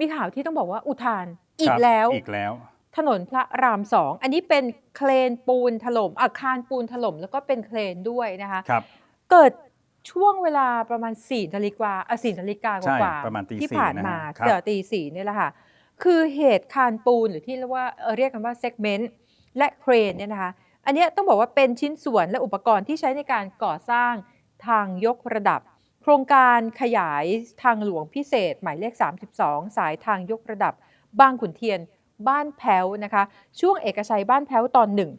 มีข่าวที่ต้องบอกว่าอุทานอีคกรับแล้ว อีกแล้ว ถนนพระรามสอง อันนี้เป็นเครนปูนถล่มอาคารปูนถล่มแล้วก็เป็นเครนด้วยนะคะครับเกิดช่วงเวลาประมาณ4นาฬิกาอะ4นาฬิกาใช่กว่าๆประมาณตีที่สี่ผ่านนะฮะมาครับเดี๋ยวตีสี่เนี่ยแหละค่ะ คือเหตุคานปูนหรือที่เรียกว่าเอ่อเรียกกันว่าเซกเมนต์และเครนเนี่ยนะคะ อันเนี้ยต้องบอกว่าเป็นชิ้นส่วนและอุปกรณ์ที่ใช้ในการก่อสร้างทางยกระดับ โครงการขยายทางหลวงพิเศษ หมายเลข 32 สายทางยกระดับบางขุนเทียนบ้านแพ้วนะคะ ช่วงเอกชัยบ้านแพ้วตอนหนึ่ง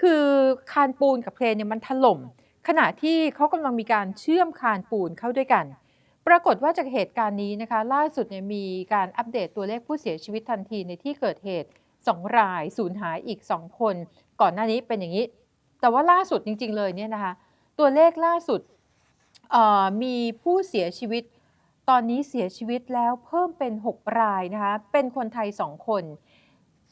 คือคานปูนกับเครนเนี่ยมันถล่ม ขณะที่เขากำลังมีการเชื่อมคานปูนเข้าด้วยกัน ปรากฏว่าจากเหตุการณ์นี้นะคะ ล่าสุดเนี่ยมีการอัปเดตตัวเลขผู้เสียชีวิตทันทีในที่เกิดเหตุ 2 รายสูญหายอีก 2 คน ก่อนหน้านี้เป็นอย่างนี้ แต่ว่าล่าสุดจริง ๆ เลยเนี่ยนะคะ ตัวเลขล่าสุด เอ่อมีผู้เสียชีวิต ตอนนี้เสียชีวิตแล้วเพิ่มเป็น 6 รายนะคะเป็นคนไทย 2 คน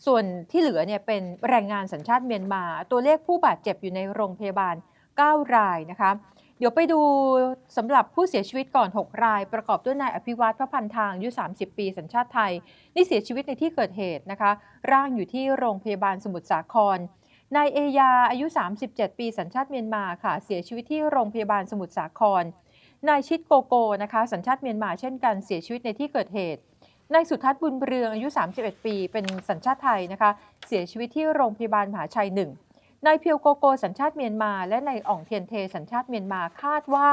ส่วนที่เหลือเนี่ยเป็นแรงงานสัญชาติเมียนมา ตัวเลขผู้บาดเจ็บอยู่ในโรงพยาบาล 9 รายนะคะเดี๋ยวไปดูสำหรับผู้เสียชีวิตก่อน 6 ราย ประกอบด้วยนายอภิวัตพระพันทางอายุ 30 ปี สัญชาติไทย นี่เสียชีวิตในที่เกิดเหตุนะคะ ร่างอยู่ที่โรงพยาบาลสมุทรสาคร นายเอยาอายุ 37 ปีสัญชาติเมียนมาค่ะ เสียชีวิตที่โรงพยาบาลสมุทรสาคร นายชิดโกโกนะคะ สัญชาติเมียนมาเช่นกันเสียชีวิตในที่เกิดเหตุนายสุทัศน์บุญเรืองอายุ 31 ปี เป็นสัญชาติไทยนะคะ เสียชีวิตที่โรงพยาบาลมหาชัยหนึ่งนายเพียวโกโกสัญชาติเมียนมา และนายอ่องเทียนเทสัญชาติเมียนมาคาดว่า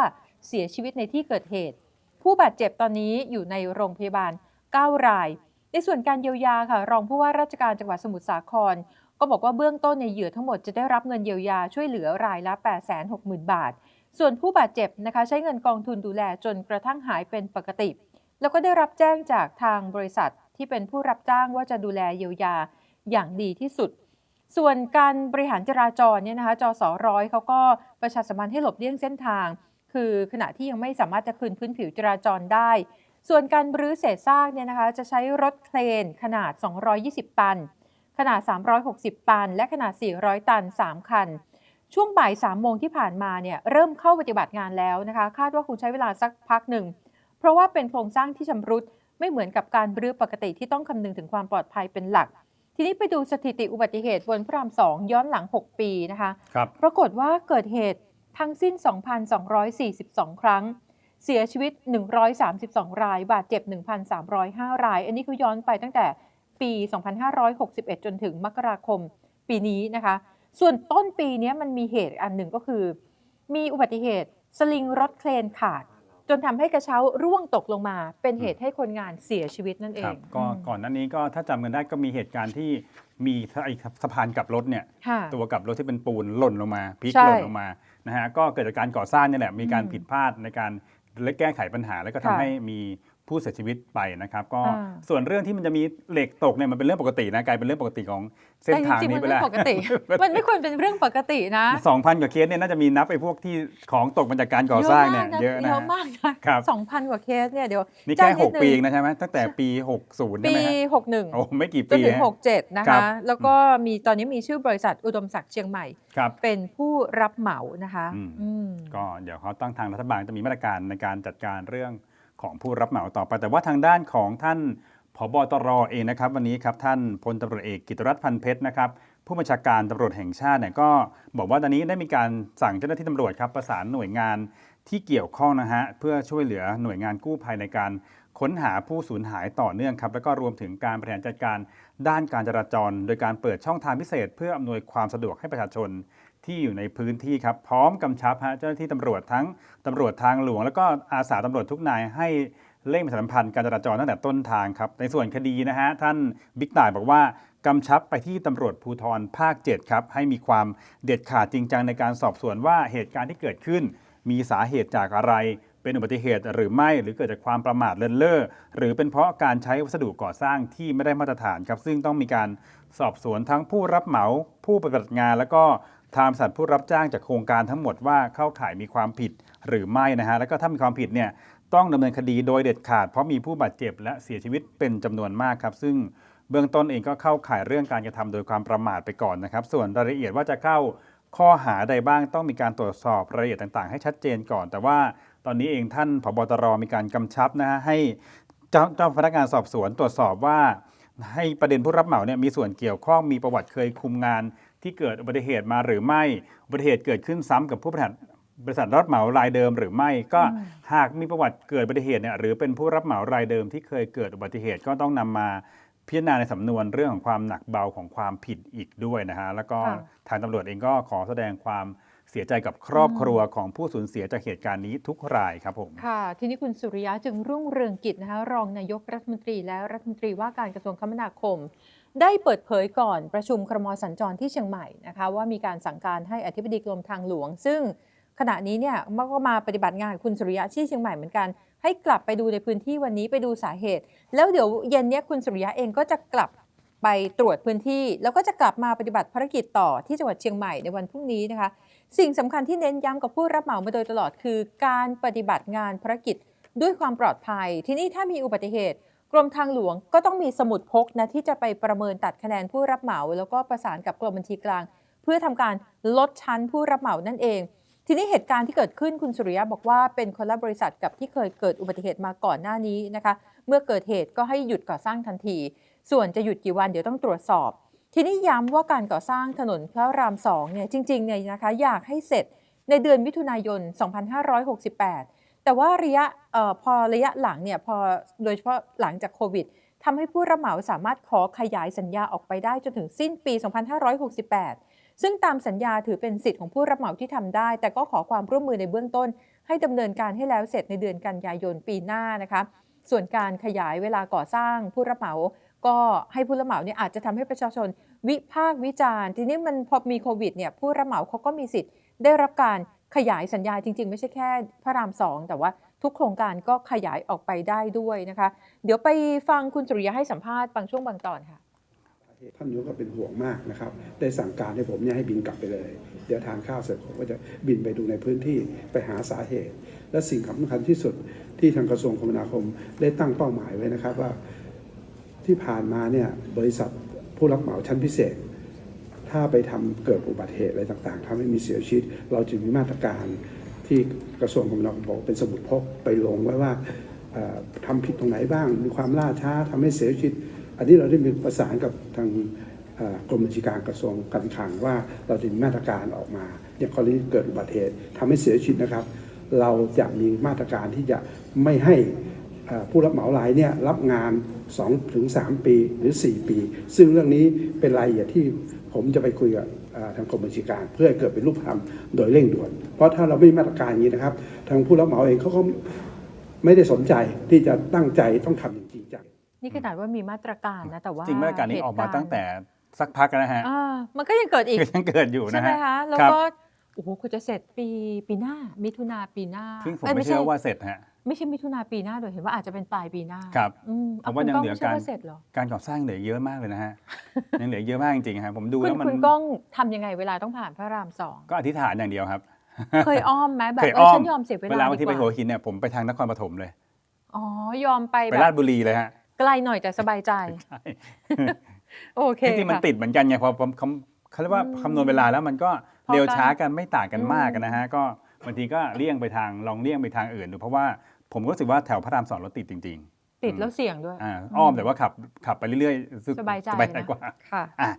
เสียชีวิตในที่เกิดเหตุ ผู้บาดเจ็บตอนนี้อยู่ในโรงพยาบาล 9 ราย ในส่วนการเยียวยาค่ะ รองผู้ว่าราชการจังหวัดสมุทรสาคร ก็บอกว่าเบื้องต้นในเหยื่อทั้งหมดจะได้รับเงินเยียวยาช่วยเหลือรายละ 860,000 บาท ส่วนผู้บาดเจ็บนะคะใช้เงินกองทุนดูแลจนกระทั่งหายเป็นปกติ แล้วก็ได้รับแจ้งจากทางบริษัทที่เป็นผู้รับจ้างว่าจะดูแลเยียวยาอย่างดีที่สุด ส่วนการบริหารจราจรเนี่ยนะคะจสร้อยเขาก็ประชาสัมพันธ์ให้หลบเลี่ยงเส้นทาง คือขณะที่ยังไม่สามารถจะคืนพื้นผิวจราจรได้ ส่วนการรื้อเศษซากเนี่ยนะคะจะใช้รถเครนขนาด 220 ตัน ขนาด 360 ตัน และขนาด 400 ตัน 3 คัน ช่วงบ่าย 3 โมงที่ผ่านมาเนี่ยเริ่มเข้าปฏิบัติงานแล้วนะคะ คาดว่าคงใช้เวลาสักพักหนึ่ง เพราะว่าเป็นโครงสร้างที่ชำรุดไม่เหมือนกับการรื้อปกติที่ต้องคำนึงถึงความปลอดภัยเป็นหลัก ทีนี้ไปดูสถิติอุบัติเหตุบนพระรามสองย้อนหลัง 6 ปีนะคะครับปรากฏว่าเกิดเหตุทั้งสิ้น 2,242 ครั้ง เสียชีวิต 132 ราย บาดเจ็บ 1,305 ราย อันนี้คือย้อนไปตั้งแต่ ปี 2561 จนถึงมกราคมปีนี้นะคะ ส่วนต้นปีนี้มันมีเหตุอันหนึ่งก็คือ มีอุบัติเหตุสลิงรถเครนขาด จนทำให้กระเช้าร่วงตกลงมา เป็นเหตุให้คนงานเสียชีวิตนั่นเอครังบก็อืมก่อนหน้านี้ก็ถ้าจำกันได้ก็มีเหตุการณ์ที่มีไอ้สะพานกลับรถเนี่ยค่ะตัวกลับรถที่เป็นปูนหล่นลงมาพลิกใช่หล่นลงมานะฮะก็เกิดจากการก่อสร้างเนี่ยแหละมีการอืมผิดพลาดในการและแก้ไขปัญหาแล้วก็ทำค่ะให้มี ผู้เสียชีวิตไปนะครับ ก็อ่า ส่วนเรื่องที่มันจะมีเหล็กตกเนี่ยมันเป็นเรื่องปกตินะกลายเป็นเรื่องปกติของเส้นแต่จทางริงๆนี้มันไปไม่แล้ว ปกติ มันไม่ควรเป็นเรื่องปกตินะสองพันกว่าเคสเนี่ยน่าจะมีนับไปพวกที่ของตกมาจากการก่อสร้างเนี่ยเยอะนะเยอะฮะ มากนะครับ สองพันกว่าเคสเนี่ยเดี๋ยวนี่แค่แจ้งนิหดกนึงปีเองนะใช่ไหมตั้งแต่ปี 60 ใช่ปี ไหมฮะหกหนึ่งโอ้ไม่กี่จนปีถึง ฮะหกเจ็ดนะครัคะ บ แล้วก็มีตอนนี้มีชื่อบริษัทอุดมศักดิ์เชียงใหม่ ครับ เป็นผู้รับเหมานะคะอืม อืม ก็เดี๋ยวเขาตั้งทางรัฐบาลจะมีมาตรการในการจัดการเรื่อง ของผู้รับเหมาต่อไป แต่ว่าทางด้านของท่านผบตรเองนะครับ วันนี้ครับท่านพลตำรวจเอกกิตติรัตน์พันเพชรนะครับผู้บัญชาการตำรวจแห่งชาติเนี่ยก็บอกว่าตอนนี้ได้มีการสั่งเจ้าหน้าที่ตำรวจครับประสานหน่วยงานที่เกี่ยวข้องนะฮะเพื่อช่วยเหลือหน่วยงานกู้ภัยในการค้นหาผู้สูญหายต่อเนื่องครับ แล้วก็รวมถึงการบริหารจัดการด้านการจราจร โดยการเปิดช่องทางพิเศษ เพื่ออำนวยความสะดวกให้ประชาชน ที่อยู่ในพื้นที่ครับพร้อมกำชับฮะเจ้าหน้าที่ตำรวจทั้งตำรวจทางหลวง แล้วก็อาสาตำรวจทุกนายให้เร่งประชาสัมพันธ์การจราจรตั้งแต่ต้นทางครับในส่วนคดีนะฮะท่านบิ๊กต่ายบอกว่ากำชับไปที่ตำรวจภูธรภาค 7 ครับ ให้มีความเด็ดขาดจริงจังในการสอบสวนว่าเหตุการณ์ที่เกิดขึ้น มีสาเหตุจากอะไร เป็นอุบัติเหตุหรือไม่หรือเกิดจากความประมาทเลินเล่อหรือเป็นเพราะการใช้วัสดุก่อสร้างที่ไม่ได้มาตรฐานครับ ซึ่งต้องมีการสอบสวนทั้งผู้รับเหมาผู้ปฏิบัติงาน แล้วก็ ทางบริษัทผู้รับจ้างจากโครงการทั้งหมดว่าเข้าข่ายมีความผิดหรือไม่นะฮะแล้วก็ถ้ามีความผิดเนี่ยต้องดำเนินคดีโดยเด็ดขาดเพราะมีผู้บาดเจ็บและเสียชีวิตเป็นจำนวนมากครับ ซึ่งเบื้องต้นเองก็เข้าข่ายเรื่องการกระทำโดยความประมาทไปก่อนนะครับ ส่วนรายละเอียดว่าจะเข้าข้อหาใดบ้างต้องมีการตรวจสอบรายละเอียดต่างๆ ให้ชัดเจนก่อน แต่ว่าตอนนี้เองท่านผบตรมีการกำชับนะฮะให้เจ้าพนักงานสอบสวนตรวจสอบว่า ให้ประเด็นผู้รับเหมาเนี่ยมีส่วนเกี่ยวข้องมีประวัติเคยคุมงาน ที่เกิดอุบัติเหตุมาหรือไม่ อุบัติเหตุเกิดขึ้นซ้ำกับผู้บริหารบริษัทรับเหมารายเดิมหรือไม่ก็อืมหากมีประวัติเกิดอุบัติเหตุเนี่ยหรือเป็นผู้รับเหมารายเดิมที่เคยเกิดอุบัติเหตุก็ต้องนำมาพิจารณาในสำนวนเรื่องของความหนักเบาของความผิดอีกด้วยนะฮะแล้วก็ค่ะทางตำรวจเองก็ขอแสดงความเสียใจกับครอบครัวของผู้สูญเสียจากเหตุการณ์นี้ทุกรายครับผมค่ะ ทีนี้คุณสุริยะจึงรุ่งเรืองกิจนะคะรองนายกรัฐมนตรีและรัฐมนตรีว่าการกระทรวงคมนาคม ได้เปิดเผยก่อนประชุมครมสัญจรที่เชียงใหม่นะคะว่ามีการสั่งการให้อธิบดีกรมทางหลวง ซึ่งขณะนี้เนี่ยมันก็มาปฏิบัติงานคุณสุริยะที่เชียงใหม่เหมือนกัน ให้กลับไปดูในพื้นที่วันนี้ไปดูสาเหตุ แล้วเดี๋ยวเย็นเนี้ยคุณสุริยะเองก็จะกลับไปตรวจพื้นที่ แล้วก็จะกลับมาปฏิบัติภารกิจต่อที่จังหวัดเชียงใหม่ในวันพรุ่งนี้นะคะ สิ่งสำคัญที่เน้นย้ำกับผู้รับเหมามาโดยตลอดคือ การปฏิบัติงานภารกิจด้วยความปลอดภัย ทีนี้ถ้ามีอุบัติเหตุ กรมทางหลวงก็ต้องมีสมุดพกนะที่จะไปประเมินตัดคะแนนผู้รับเหมา แล้วก็ประสานกับกรมบัญชีกลาง เพื่อทำการลดชั้นผู้รับเหมานั่นเอง ทีนี้เหตุการณ์ที่เกิดขึ้นคุณสุริยะบอกว่าเป็นคนละบริษัทกับที่เคยเกิดอุบัติเหตุมาก่อนหน้านี้นะคะ เมื่อเกิดเหตุก็ให้หยุดก่อสร้างทันที ส่วนจะหยุดกี่วันเดี๋ยวต้องตรวจสอบ ทีนี้ย้ำว่าการก่อสร้างถนนพระรามสองเนี่ยจริงๆเนี่ยนะคะอยากให้เสร็จในเดือนมิถุนายน 2568 แต่ว่าระยะออพอระยะหลังเนี่ยพอโดยเฉพาะหลังจากโควิดทำให้ผู้รับเหมาสามารถขอขยายสัญญาออกไปได้จนถึงสิ้นปี 2568 ซึ่งตามสัญญาถือเป็นสิทธิ์ของผู้รับเหมาที่ทำได้ แต่ก็ขอความร่วมมือในเบื้องต้น ให้ดำเนินการให้แล้วเสร็จในเดือนกันยายนปีหน้านะคะส่วนการขยายเวลาก่อสร้างผู้รับเหมาก็ให้ผู้รับเหมาเนี่ยอาจจะทำให้ประชาชนวิพากษ์วิจารณ์ ทีนี้มันพอมีโควิดเนี่ยผู้รับเหมาเขาก็มีสิทธิ์ได้รับการ ขยายสัญญาจริง ๆ ไม่ใช่แค่พระรามสองแต่ว่าทุกโครงการก็ขยายออกไปได้ด้วยนะคะ เดี๋ยวไปฟังคุณสุริยะให้สัมภาษณ์บางช่วงบางตอนค่ะท่านนายกก็เป็นห่วงมากนะครับ ได้สั่งการให้ผมเนี่ยให้บินกลับไปเลย เดี๋ยวทานข้าวเสร็จผมก็จะบินไปดูในพื้นที่ไปหาสาเหตุ และสิ่งสำคัญที่สุดที่ทางกระทรวงคมนาคมได้ตั้งเป้าหมายไว้นะครับว่าที่ผ่านมาเนี่ยบริษัทผู้รับเหมาชั้นพิเศษ ถ้าไปทำเกิดอุบัติเหตุอะไรต่างๆทำให้มีเสียชีวิต เราจึงมีมาตรการที่กระทรวงคมนาคมบอกเป็นสมุดพกไปลงไว้ว่าเอ่อทำผิดตรงไหนบ้าง มีความล่าช้าทำให้เสียชีวิต อันนี้เราได้มีประสานกับทางกรมบัญชีการกระทรวงการคลังว่าเราจะมีมาตรการออกมาอย่างกรณีเกิดอุบัติเหตุทำให้เสียชีวิตนะครับ เราจะมีมาตรการที่จะไม่ให้ ผู้รับเหมารายเนี่ยรับงาน2ถึง3ปีหรือ 4 ปี ซึ่งเรื่องนี้เป็นรายละเอียดที่ผมจะไปคุยกับเอ่อทางกรมบัญชีการเพื่อให้เกิดเป็นรูปธรรมโดยเร่งด่วน เพราะถ้าเราไม่มีมาตรการอย่างนี้นะครับ ทางผู้รับเหมาเองเขาก็ไม่ได้สนใจที่จะตั้งใจต้องทำอย่างจริงจังนี่ขนาดว่ามีมาตรการนะแต่ว่าจริงมาตรการนี้ออกมาเหตั้งแต่สักพักแล้วนะฮะอ่ามันก็ยังเกิดอีกก็ยังเกิดอยู่ใช่นะไหมฮะคะแล้วครับก็ โอ้โหคุณจะเสร็จปีปีหน้า มิถุนาปีหน้าซึ่งผมอ้ยไม่เชื่อว่าเสร็จฮะไม่ใช่มิถุนาปีหน้าโดยเห็นว่าอาจจะเป็นปลายปีหน้าครับอืมผมว่ายังคุณเหลือไม่ชื่การว่าเสร็จเหรอการก่อสร้างเหลือเยอะมากเลยนะฮะยังเหลือเยอะมากจริงๆครับผมดูคุณแล้วมันคุณก้องทำยังไงเวลาต้องผ่านพระรามสองก็อธิษฐานอย่างเดียวครับ เคยอ้อมไหมแบบเคยเออ้ออฉัมนยอมเสียเวเวลาลาบางดีทีกไปหัวว่าหินเนี่ยผมไปทางนครปฐมเลยอ๋อยอมไปไปแบราชบบุรีเลยฮะไกลหน่อยแต่สบายใจใช่โอเคจริงๆมันค่ะติดเหมือนกันไงพอผมคำเขาเรียกว่าอืมคำนวณเวลาแล้วมันก็พอกัน เร็วช้ากันไม่ต่างกันอืมมากนะฮะก็บางทีก็เลี่ยงไปทางลองเลี่ยงไปทางอื่นดูเพราะว่าผมก็รู้สึกว่าแถวพระรามสองรถติดจริงติดแล้วเสี่ยงด้วยๆอ่าอ้อมแต่ว่าขับขับไปเรื่อยๆรู้สึกสบายใจสบายใจนะกว่าค่ะอะ